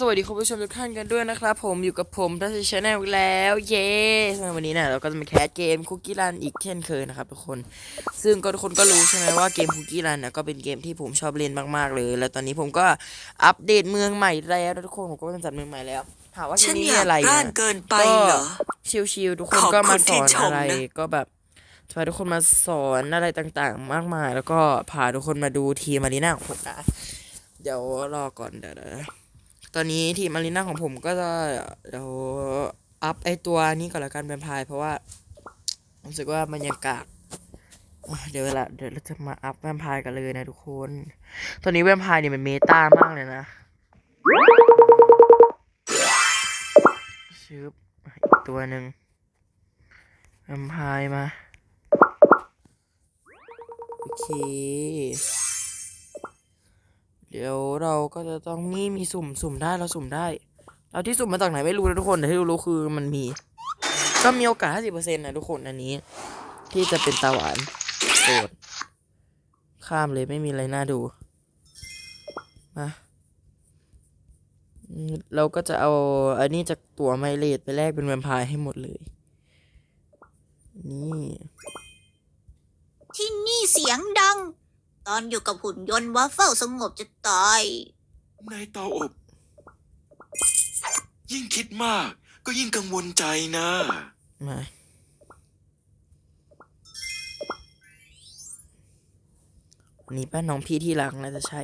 สวัสดีคุณผู้ชมทุกท่านกันด้วยนะครับ ผมอยู่กับผมทัชชแนลแล้ว เย้สำหรับวันนี้เนี่ยเราก็จะมาแคสเกมคุกกี้รันอีกเช่นเคยนะครับทุกคน ซึ่งก็ทุกคนก็รู้ใช่ไหมว่าเกมคุกกี้รันเนี่ยก็เป็นเกมที่ผมชอบเล่นมากๆเลย แล้วตอนนี้ผมก็อัปเดตเมืองใหม่แล้วนะทุกคนผมก็เป็นจัดเมืองใหม่แล้วถามว่าฉัที่นนี่อยากอะไรกล้านะนเกินไปก็เหรอชิวๆทุกคนขอบก็มาคุณสที่อนชมอะไรนะก็แบบพาทุกคนมาสอนอะไรต่างๆ มากมาย แล้วก็พาทุกคนมาดูทีมมารีน่าของผมนะเดี๋ยวรอก่อนเดี๋ยวนะ ตอนนี้ทีมมารีน่าของผมก็จะเดี๋ยวอัพไอตัวนี้ก่อนละกันเป็นพายเพราะว่ารู้สึกว่าบรรยากาศเดี๋ยวเวลาเดี๋ยวเราจะมาอัพแวมไพร์กันเลยนะทุกคน ตอนนี้แวมไพร์เนี่ยมันเมตามากเลยนะชืบอีกตัวหนึ่งแวมไพร์มา โอเค เดี๋ยวเราก็จะต้องนี่มีสุ่มสุ่มได้เราสุ่มได้เราที่สุ่มมาจากไหนไม่รู้นะทุกคนแต่ที่รู้คือมันมี ก็มีโอกาส50%นะทุกคนอันนี้ ที่จะเป็นตาหวานโกรธข้ามเลยไม่มีอะไรน่าดูมาเราก็จะเอาอันนี้จากตัวไมเลดไปแลกเป็นแวมไพร์ให้หมดเลย นี่ ที่นี่เสียงดัง ตอนอยู่กับหุ่นยนต์วัฟเฟิลสงบจะตาย ในเตาอบ ยิ่งคิดมาก ก็ยิ่งกังวลใจนะ มาอันนี้ป้าน้องพี่ที่หลังน่าจะใช่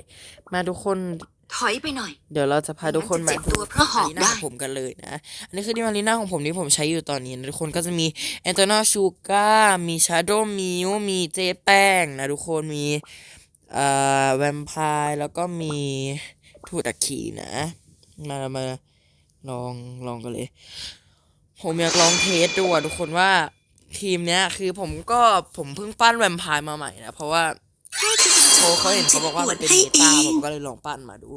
มาทุกคน ถอยไปหน่อย เดี๋ยวเราจะพาทุกคนมาจะเจ็บตัวเพราะหอบมารีน่าได้ของผมกันเลยนะ อันนี้คือที่มารีน่าของผมที่ผมใช้อยู่ตอนนี้นะทุกคนก็จะมีแอนโตนาชูก้ามีชาโดมิวมีเจแป้งนะทุกคนมีเอ่อแวมไพร์แล้วก็มีทูตอัคคีนะ มามาลองลองกันเลย ผมอยากลองเทสดูอะทุกคนว่าทีมเนี้ยคือผมก็ผมเพิ่งปั้นแวมไพร์มาใหม่นะเพราะว่า โอ้เขาเห็นเขาบอกว่ามันเป็นเมตาผมก็เลยลองปั้นมาดู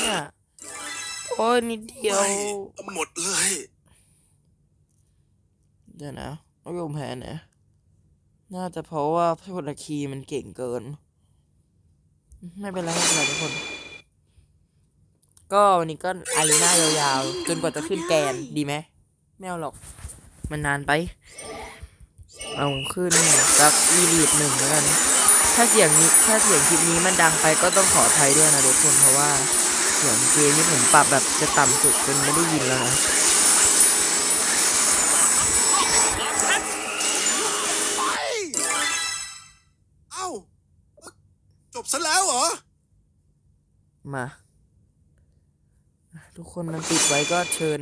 เนี่ยโอ้ยนิดเดียว ไม่ หมดเลย เดี๋ยวนะเอายมแพ้นะ น่าจะเพราะว่าพลคีมันเก่งเกิน ไม่เป็นไรไม่เป็นไรทุกคน ก็วันนี้ก็อารีนายาวๆ จนกว่าจะขึ้นแกนดีไหมไม่เอาหรอก มันนานไป เอาขึ้นสักอีลีดหนึ่งแล้วกัน ถ้าเสียงนี้ถ้าเสียงคลิปนี้มันดังไปก็ต้องขออภัยด้วยนะทุกคนเพราะว่า เสียงเกมนี่ผมปรับแบบจะต่ำสุดจนไม่ได้ยินแล้วนะเอ้าจบซะแล้วเหรอ มา ทุกคนมันปิดไว้ก็เชิญ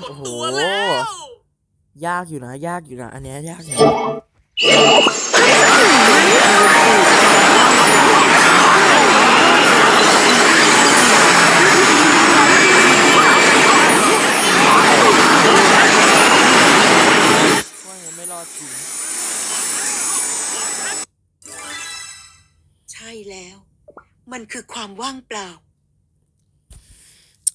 โอ้โห ยากอยู่นะ ยากอยู่นะ อันเนี้ยยากอยู่นะ มันคือความว่างเปล่า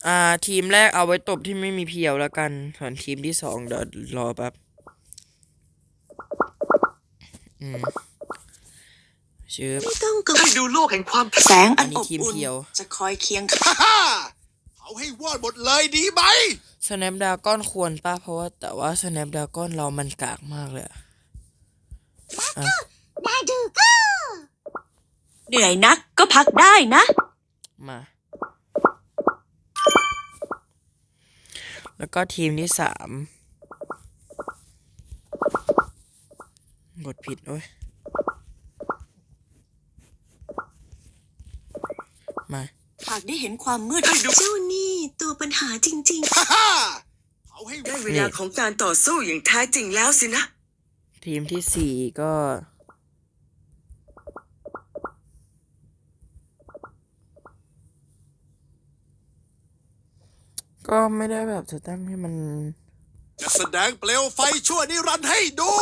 อ่า ทีมแรกเอาไว้ตบที่ไม่มีเพียวแล้วกันส่วนทีมที่สองเดี๋ยวรอแป๊บอืมชื่อไม่ต้องกังวให้ลดูโลกแห่งความแสงอันอันนี้อบทีมอุ่นเพียว จะคอยเคียงข้าง ฮ่าฮ่าเอาให้วอดหมดเลยดีไหมสแนปดาก้อนควรป่ะ เพราะว่าแต่ว่าสแนปดาก้อนเรามันกากมากเลยอะอะได้ดู เหนื่อยนักก็พักได้นะ มา แล้วก็ทีมที่สามกดผิดโอ้ยมาหากได้เห็นความมืดเจ้านี่ตัวปัญหาจริงฮ่าฮ่าเอาให้ๆได้เวลาของการต่อสู้อย่างแท้จริงแล้วสินะ ทีมที่สี่ก็ ก็ไม่ได้แบบจะตั้งให้มัน จะแสดงเปลวไฟชั่วนิรันดร์ให้ดู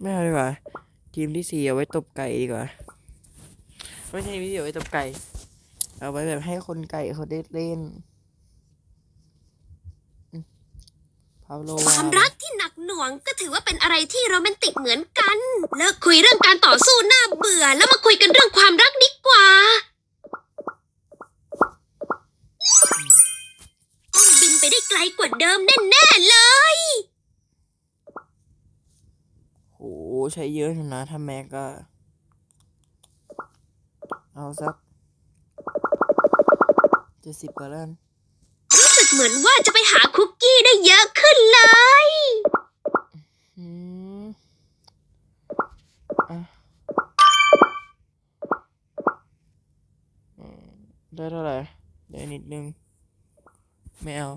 ไม่เอาดีกว่าทีมที่สี่เอาไว้ตบไก่ดีกว่า ไม่ใช่ทีมที่สี่เอาไว้ตบไก่ เอาไว้แบบให้คนไก่เขาได้เล่นอืมพาโลความรักที่หนักหน่วงก็ถือว่าเป็นอะไรที่โรแมนติกเหมือนกัน เลิกคุยเรื่องการต่อสู้น่าเบื่อ แล้วมาคุยกันเรื่องความรักดีกว่า ว่าเดิมแน่ๆเลย โห ใช้เยอะอยู่นะ ถ้าแม็กก็เอาสักเจ็ดสิบก็แล้วกันรู้สึกเหมือนว่าจะไปหาคุกกี้ได้เยอะขึ้นเลยอืมอะอืมได้เท่าไหร่ได้นิดนึง ไม่เอา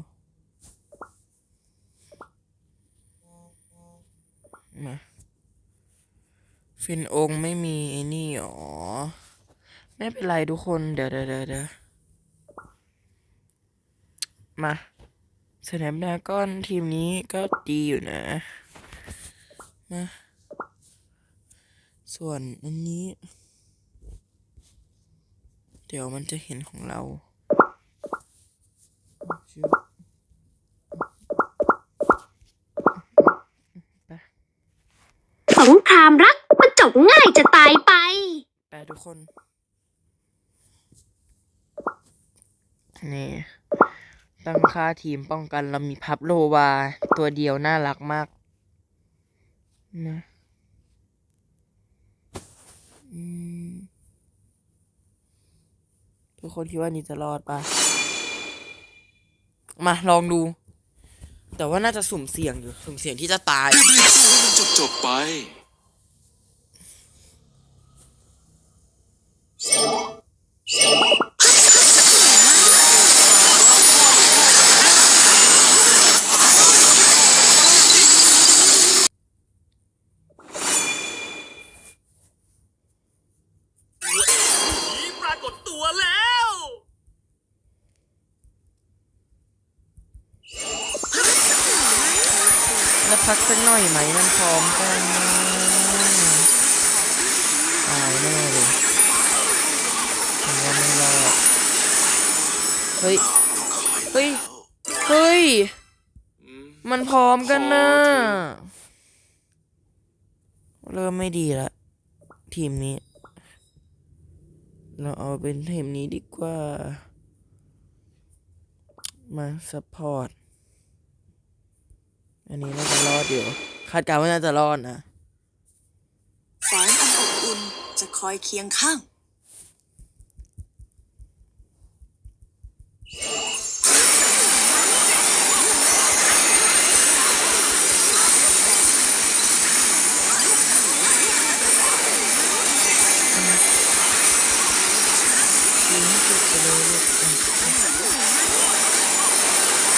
มาฟินองไม่มีไอ้นี่หรอ ไม่เป็นไรทุกคน เดี๋ยวเดี๋ยวเดี๋ยวเดี๋ยวมาสแนปดาก้อนทีมนี้ก็ดีอยู่นะมาส่วนอันนี้ เดี๋ยวมันจะเห็นของเราชึบ สง ครามรักมันจบง่ายจะตายไปไปทุกคน นี่ตั้งค่าทีมป้องกันเรามีพับโลวา ตัวเดียวน่ารักมากนะอืมทุกคนคิดว่านี่จะรอดปะมาลองดู แต่ว่าน่าจะสุ่มเสี่ยงอยู่ สุ่มเสี่ยงที่จะตายรีบๆสู้ให้มันจบจบๆไป ปรากฏตัวแล้ว แล้วพัก สักหน่อยไหมมันพร้อมกันตายแน่เลยผมว่าไม่รอดเฮ้ย เฮ้ย เฮ้ย มันพร้อมกันนะ เริ่มไม่ดีละ ทีมนี้ เราเอาเป็นทีมนี้ดีกว่า มาซัพพอร์ต อันนี้น่าจะรอดอยู่ คาดการณ์ว่าน่าจะรอดนะ แสงอันอบอุ่นจะคอยเคียงข้าง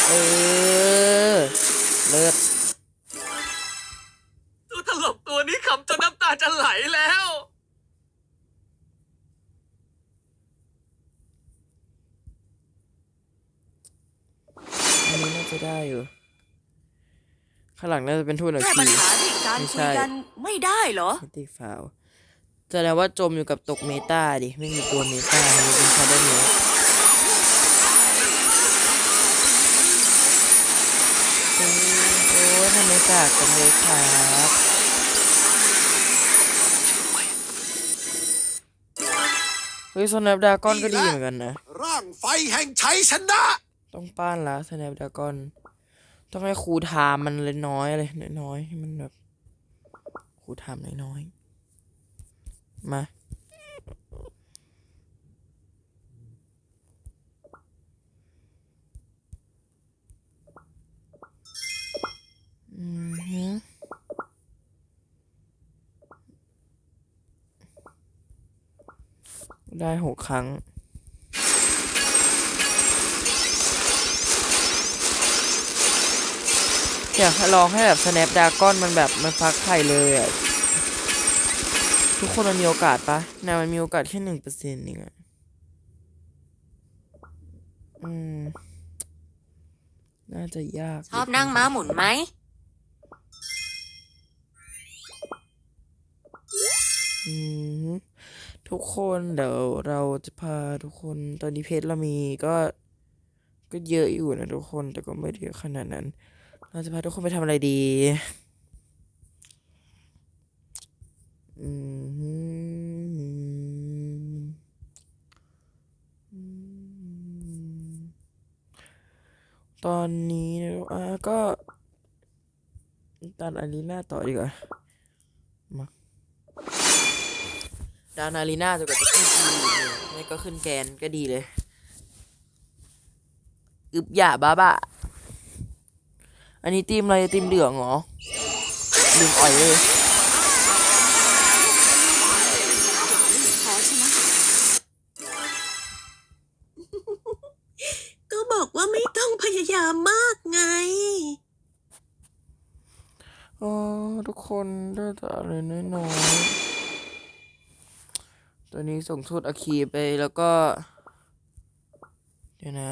เออ เลิศ ตัวตลกตัวนี้ขำจนน้ำตาจะไหลแล้ว อันนี้น่าจะได้อยู่ ข้าง หลังน่าจะเป็นทูตหน่อยแก้คีปัญหาด้วยการไม่คุใช่ยกันไม่ได้เหรอ มิติฟาวแสดงว่าจมอยู่กับตกเมตาดิ ไม่มีตัวเมตามันเป็นชาร์ดเนื้อโอ้โอ้ทำไมจากกันเลยครับเฮ้ยสแนปดากอนก็ดีเหมือนกันนะ ร่างไฟแห่งชัยชนะ ต้องป้านละสแนปดากอน ต้องให้ครูไทามมันเลยน้อยเลยน้อยให้มันแบบครูไทามน้อยๆมาอือฮึได้หกครั้ง อยากให้ลองให้แบบ snap dragon มันแบบมันฟักไข่เลยอะทุกคนมันมีโอกาสปะนายมันมีโอกาสแค่หนึ่งเปอร์เซ็นต์เองอะอืม น่าจะยากชอบนั่งม้าหมุนไหม อืม ทุกคนเดี๋ยวเราจะพาทุกคนตอนนี้เพจเรามีก็ ก็เยอะอยู่นะทุกคนแต่ก็ไม่ได้เยอะขนาดนั้น เราจะพาทุกคนไปทำอะไรดีอืมอืมตอนนี้อะก็ตอนอารีนาต่อดีกว่า มาดานอารีนาจะกว่าจะขึ้นทีไม่ก็ขึ้นแกนก็ดีเลย อึบหย่าบ้าบ้า อันนี้ทีมอะไรทีมเหลืองเหรอลืมอ่อยเลยแพ้ใช่ไหมก็บอกว่าไม่ต้องพยายามมากไงอ๋อทุกคนได้แต่อะไรน้อยๆตัวนี้ส่งทูตอาคีไปแล้วก็ เดี๋ยวนะ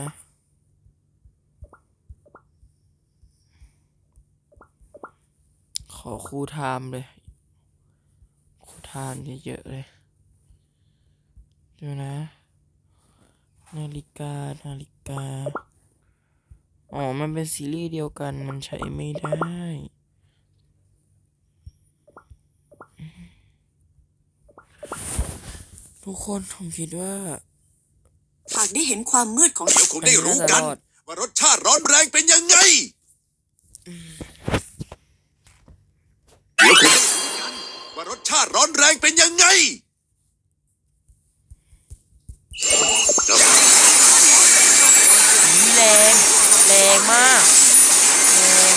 ขอครูไทม์เลยครูไทม์เยอะๆเลยเดี๋ยวนะ นาฬิกา นาฬิกา อ๋อ มันเป็นซีรีส์เดียวกัน มันใช้ไม่ได้ทุกคนผมคิดว่าหากได้เห็นความมืดของ เดี๋ยวคงได้รู้กันอันนี้น่าจะรอดว่ารสชาติร้อนแรงเป็นยังไง เดี๋ยวคงได้รู้กันว่ารสชาติร้อนแร งเป็นยังไงแรงแรงมากแรง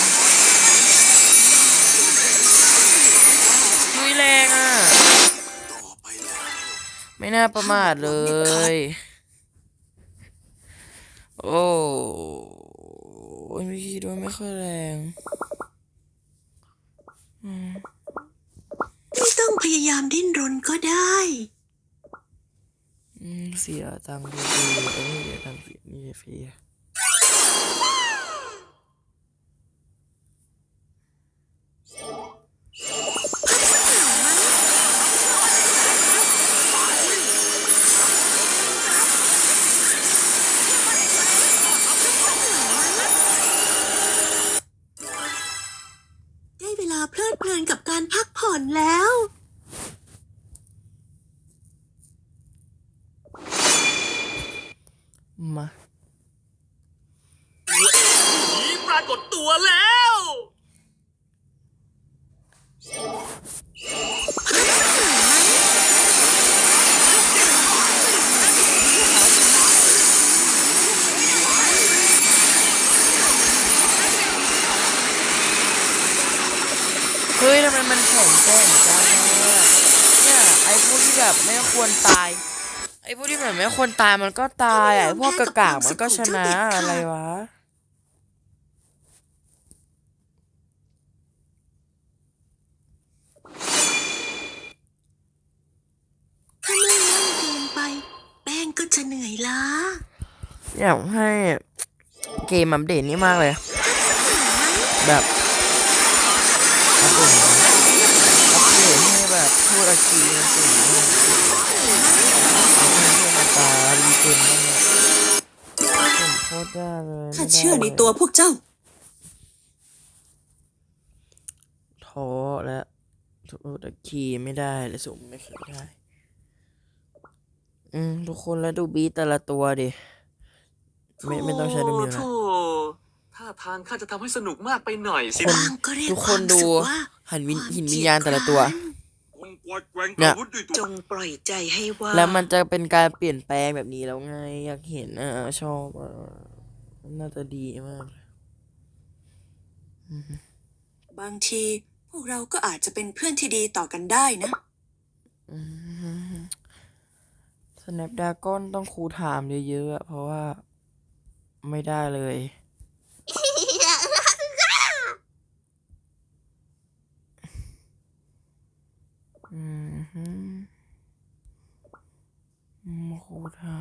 นุ้ยแรงอะ ไม่น่าประมาทเลย โอ้ยไม่คิดว่าไม่ค่อยแรง อืมไม่ต้อง พยายามดิ้นรนก็ได้ เสียตังค์ฟรีๆเอ้ยเสียตังค์ฟรีนี่เสียด้เวลาเพลิดเพลินกับการพักผ่อนแล้ว มา ผีปรากฏตัวแล้ว เฮ้ยทำไมมันแข็งแกร่งจังอะเนี่ยไอ้พวกที่แบบไม่ควรตาย ไอ้พวกที่แบบไม่ควรตายมันก็ตายอะไอ้พวกกากากๆมันก็ชนะอะไรวะถ้าไม่มั่นเกินไปแป้งก็จะเหนื่อยล้าอยากให้เกมอัปเดตนี่มากเลย แบบอัปเดตอัปเดตให้ แบบพูดอาชีพสิ่งนี้ให้ตาดีเจนมากเลยผมโคตรได้เลยข้าเชื่อในตัวพวกเจ้าท้อและพูดอาคีไม่ได้เลยสุ่มไม่เคยได้ อืม ทุกคนแล้วดูบีทแต่ละตัวดิ ไม่ไม่ต้องใช้ดูมิวนะโธ่ท่าทางข้าจะทำให้สนุกมากไปหน่อยสิคนบางก็เรียกทุกคนความดูสุขว่าหันวินความหินวิญเกียญาณจแต่ละตัวคร้านคง กวาดแกว่งเนี่ยอาวุธด้วยตัวจงปล่อยใจให้ว่าแล้วมันจะเป็นการเปลี่ยนแปลงแบบนี้แล้วไง อยากเห็นอะชอบอะน่าจะดีมากเลยบางที พวกเราก็อาจจะเป็นเพื่อนที่ดีต่อกันได้นะสแนปดากอนต้องครูถามเยอะๆอะเพราะว่าไม่ได้เลย อืมฮึ อื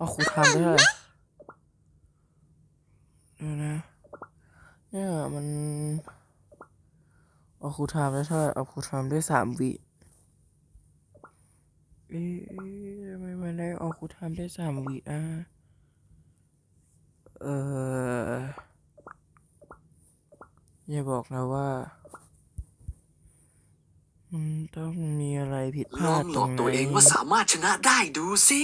เอาครูทำได้เลยเดี๋ยวนะ เนี่ยมันเอาครูทำได้เท่าไหร่เอาครูทำได้สามวิเอ๊ะทำไมมันได้เอาครูทำได้สามวิอะ เอออย่าบอกนะว่ามันต้องมีอะไรผิดพลลาอดงหตลรองไหนตัวเองว่าสามารถชนะได้ดูสิ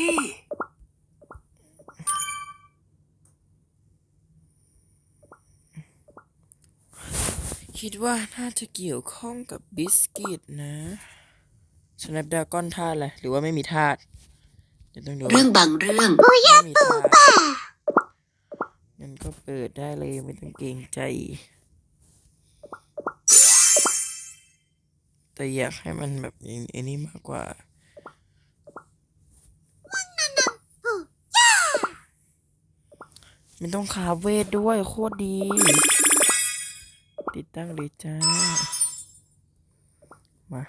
คิดว่าน่าจะเกี่ยวข้องกับบิสกิตนะ Snapdragon ธาตุอะไรหรือว่าไม่มีธาตุเดี๋ยวต้องดูเรื่องบางเรื่องไม่มีธาตุงั้นก็เปิดได้เลยไม่ต้องเกรงใจ แต่อยากให้มันแบบไอ้นี้มากกว่ามันต้องคาเวทด้วยโคตรดี ติดตั้งเลยจ้า มา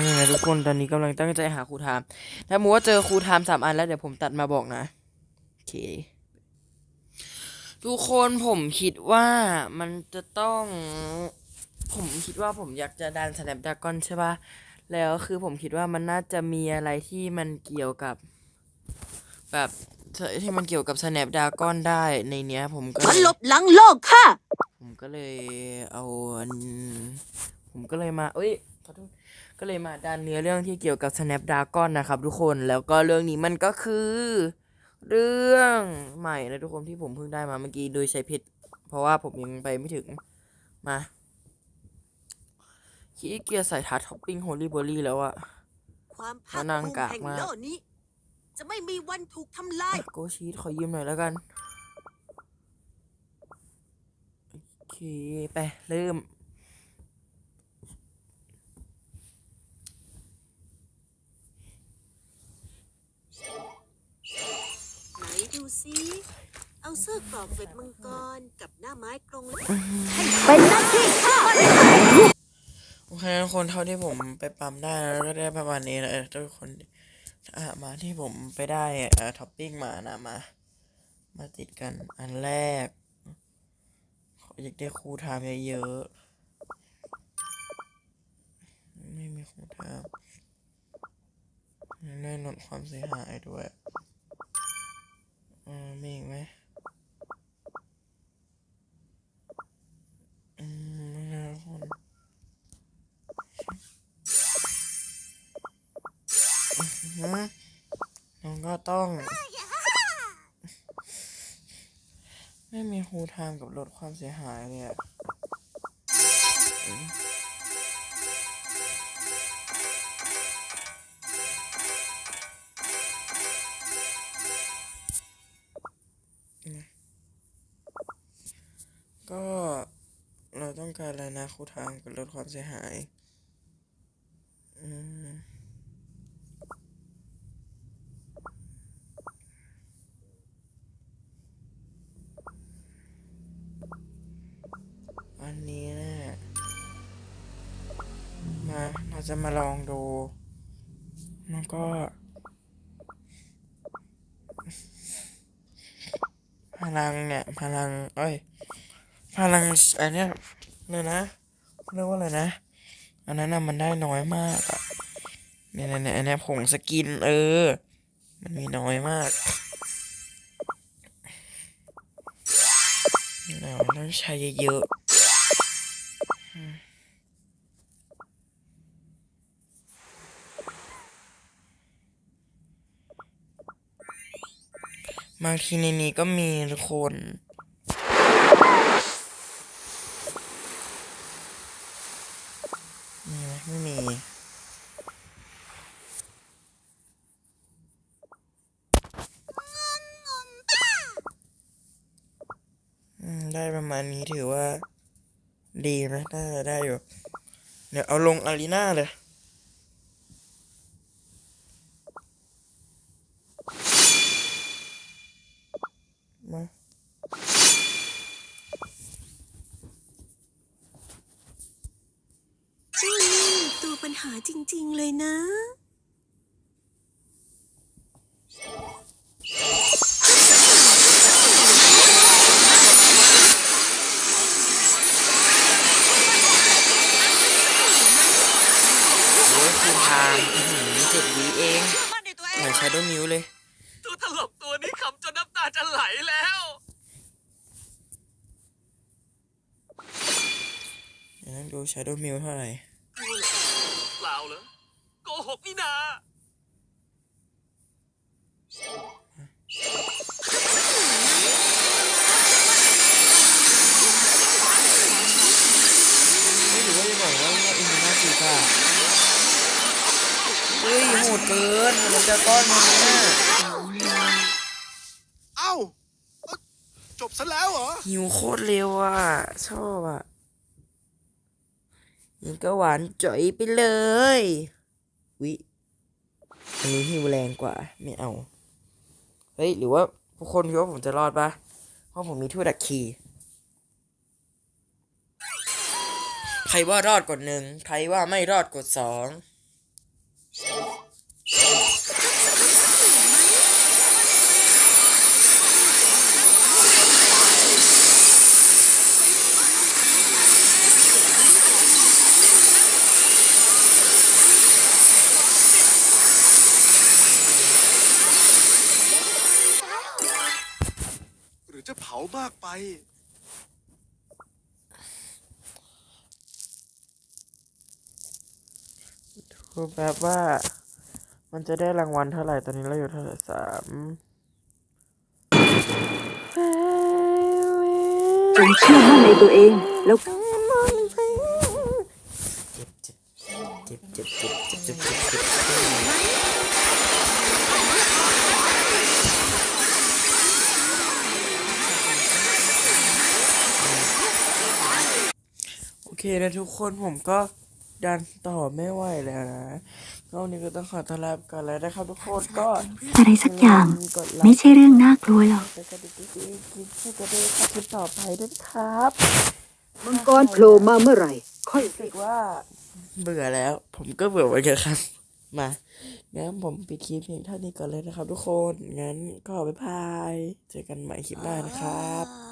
นี่นะทุกคนตอนนี้กำลังตั้งใจหาครูทาม ถ้ามูว่าเจอครูทามสามอันแล้วเดี๋ยวผมตัดมาบอกนะ เค ทุกคนผมคิดว่ามันจะต้อง ผมคิดว่าผมอยากจะดัน Snapdragon ใช่ปะแล้วคือผมคิดว่ามันน่าจะมีอะไรที่มันเกี่ยวกับ แบบที่มันเกี่ยวกับ Snapdragon ได้ในเนี้ย ผมก็เลมันยหลบหลังโลกค่ะ ผมก็เลยเอาอันผมก็เลยมาเอ้ยขอโทษก็เลยมาดันเนื้อเรื่องที่เกี่ยวกับ Snapdragon นะครับทุกคนแล้วก็เรื่องนี้มันก็คือ เรื่องใหม่นะทุกคนที่ผมเพิ่งได้มาเมื่อกี้โดยใช้เพชรเพราะว่าผมยังไปไม่ถึงมาขี้เกียจใส่ทัดท็อปปิ้งโฮลี่เบอรี่แล้วอะความภาคภูมิแห่งโลกนี้ จะไม่มีวันถูกทำลายโกชีตขอยืมหน่อยแล้วกัน โอเค ไป เริ่ม ไหน ดูซิเอาเสื้อกรอกเกล็ดมังกรกับหน้าไม้กรงเล็กโอเคทุกคนเท่าที่ผมไปปั๊มได้แล้วก็ได้ประมาณนี้นะเออทุกคนอะมาที่ผมไปได้เอ่อท็อปปิ้งมานะมา มาติดกันอันแรกขออยากได้ครูทามเยอะๆไม่มีครูทามอยากได้ลดความเสียหายด้วย อ่ามีอีกไหมอืมไม่นะทุกคนฮะน้องก็ต้อง ไม่มีฮูทามกับลดความเสียหายเลย การอะไรนะครูทามกับลดความเสียหายอันนี้น่มาเราจะมาลองดู แล้วก็พลังเนี่ย พลัง เอ้ย พลังอันเนี้ย เนี่ยนะเรียกว่าอะไรนะ อันนั้นนะมันได้น้อยมากอะเนี่ยเนี่ยเนี่ยอันนี้ผงสกินเออ มันมีน้อยมากเราต้องใช้เยอะบางทีในนี้ก็มีคน ไหมไม่มี อืม ได้ประมาณนี้ถือว่า ดีนะน่าจะได้อยู่ เดี๋ยวเอาลงอารีนาเลยมาเจ้านี่ตัวปัญหาจริง ๆ เลยนะ โอ้ยคือทางอื้อหือเจ็ดวิเอง เหมือนใช้ด้วยมิวเลย ตัวตลกตัวนี้ขำจนน้ำตาจะไหลแล้ว เดี๋ยวนั่งดูใช้ด้วยมิวเท่าไหร่เปล่าเหรอโกหกนี่นา ไม่รู้ว่าจะบอกว่าว่าอินโดนีเซียค่ะเฮ้ยโหดเกินมันจะก้อนมันเนี่ยเอ้าเอ้า จบซะแล้วเหรอ หิวโคตรเร็วอะ ชอบอะนี่ก็หวานจ่อยไปเลย วิอันนี้หิวแรงกว่า ไม่เอา เฮ้ย หรือว่าทุกคนคิดว่าผมจะรอดปะเพราะผมมีทูตดักคีใครว่ารอดกดหนึ่งใครว่าไม่รอดกดสอง มากไป ดูแบบว่า มันจะได้รางวัลเท่าไหร่ ตอนนี้เราอยู่เท่าไหร่สามจงเชื่อมั่นในตัวเอง แล้วเจ็บเจ็บเจ็บเจ็บเจ็บเจ็บเจ็บ เคนะทุกคนผมก็ดันต่อไม่ไหวแล้วนะก็วันนี้ก็ต้องขอต้อนรับกันแล้วนะครับทุกคนก็อะไรสักอย่างกดไลไม่ค์ใช่เรื่องน่ากลัวหรอกกดกระดิ่งกิ๊กกิ๊กให้กระดิ่งคลิปต่อไปด้วยนะครับมังกรโผล่มาเมื่อไหร่ ค่อยรู้สึกว่า เบื่อแล้ว ผมก็เบื่อเหมือนกันครับ มางั้นผมปิดคลิปเพียงเท่านี้ก่อนเลยนะครับ ทุกคนงั้นก็บ๊ายบายเจอกันใหม่คลิปหน้านะครับ